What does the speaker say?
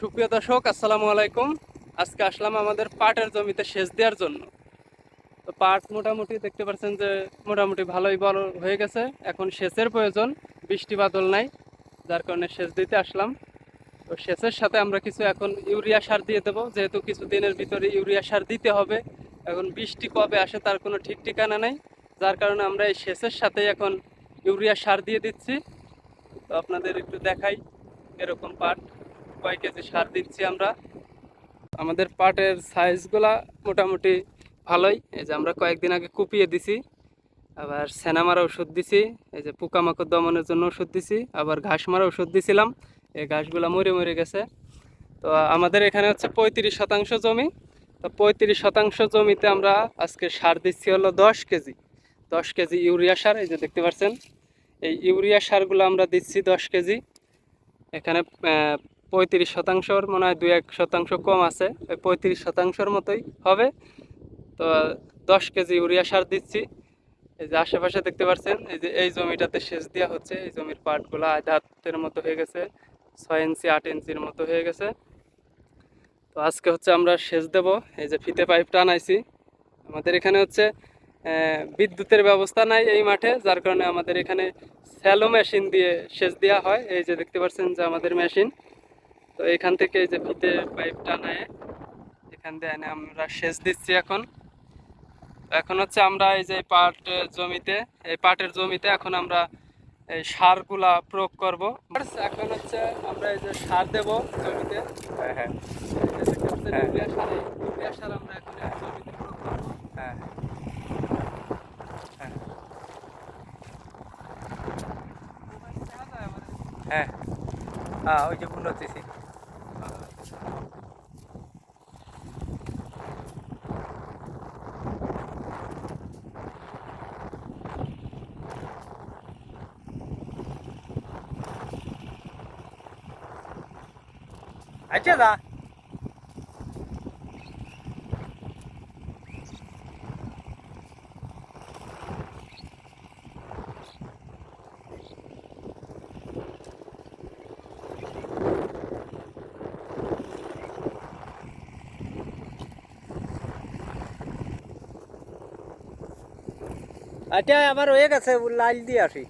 সুপ্রিয় দর্শক, আসসালামু আলাইকুম। আজকে আসলাম আমাদের পাটের জমিতে সেচ দেওয়ার জন্য। তো পাট মোটামুটি দেখতে পাচ্ছেন যে মোটামুটি ভালোই বড় হয়ে গেছে। এখন সেচের প্রয়োজন, বৃষ্টি বাদল নাই, যার কারণে সেচ দিতে আসলাম। তো সেচের সাথে আমরা কিছু এখন ইউরিয়া সার দিয়ে দেবো। যেহেতু কিছু দিনের ভিতরে ইউরিয়া সার দিতে হবে, এখন বৃষ্টি কবে আসে তার কোনো ঠিক ঠিকানা নেই। যার কারণে আমরা এই সেচের সাথে এখন ইউরিয়া সার দিয়ে দিচ্ছি। তো আপনাদের একটু দেখাই এরকম পাট। কয় কেজি সার দিচ্ছি আমরা, আমাদের পাটের সাইজগুলা মোটামুটি ভালোই। এই যে আমরা কয়েকদিন আগে কুপিয়ে দিছি, আবার সেনা মারা ওষুধ দিছি, এই যে পোকামাকড় দমনের জন্য ওষুধ দিছি, আবার ঘাস মারা ওষুধ দিছিলাম, এই ঘাসগুলা মরে মরে গেছে। তো আমাদের এখানে হচ্ছে পঁয়ত্রিশ শতাংশ জমি, তো পঁয়ত্রিশ শতাংশ জমিতে আমরা আজকে সার দিচ্ছি হলো দশ কেজি দশ কেজি ইউরিয়া সার, এই যে দেখতে পাচ্ছেন। এই ইউরিয়া সারগুলো আমরা দিচ্ছি দশ কেজি। এখানে পঁয়ত্রিশ শতাংশর, মনে হয় দুই এক শতাংশ কম আছে, ওই পঁয়ত্রিশ শতাংশর মতোই হবে। তো দশ কেজি ইউরিয়া সার দিচ্ছি। এই যে আশেপাশে দেখতে পাচ্ছেন, এই যে এই জমিটাতে সেচ দেওয়া হচ্ছে। এই জমির পাটগুলো আধা হাতের মতো হয়ে গেছে, ছয় ইঞ্চি, আট ইঞ্চির মতো হয়ে গেছে। তো আজকে হচ্ছে আমরা সেচ দেব। এই যে ফিতে পাইপ টানাইছি। আমাদের এখানে হচ্ছে বিদ্যুতের ব্যবস্থা নাই এই মাঠে, যার কারণে আমাদের এখানে স্যালো মেশিন দিয়ে সেচ দেওয়া হয়। এই যে দেখতে পাচ্ছেন যে আমাদের মেশিন। তো এখান থেকে এই যে ফিতে পাইপ টানায় এখান দিয়ে এনে আমরা সেচ দিচ্ছি এখন। এখন হচ্ছে আমরা এই যে পাট জমিতে এই পাটের জমিতে এখন আমরা এই সারগুলা প্রয়োগ করব। এখন হচ্ছে আমরা এই যে সার দেব জমিতে। হ্যাঁ হ্যাঁ। হ্যাঁ। সার আমরা এখন জমিতে প্রয়োগ করব। হ্যাঁ হ্যাঁ। হ্যাঁ। ওই যে উন্নতিছি আচ্ছা দা আচ্ছা আমার হয়ে গেছে লাইল দিয়ে আসি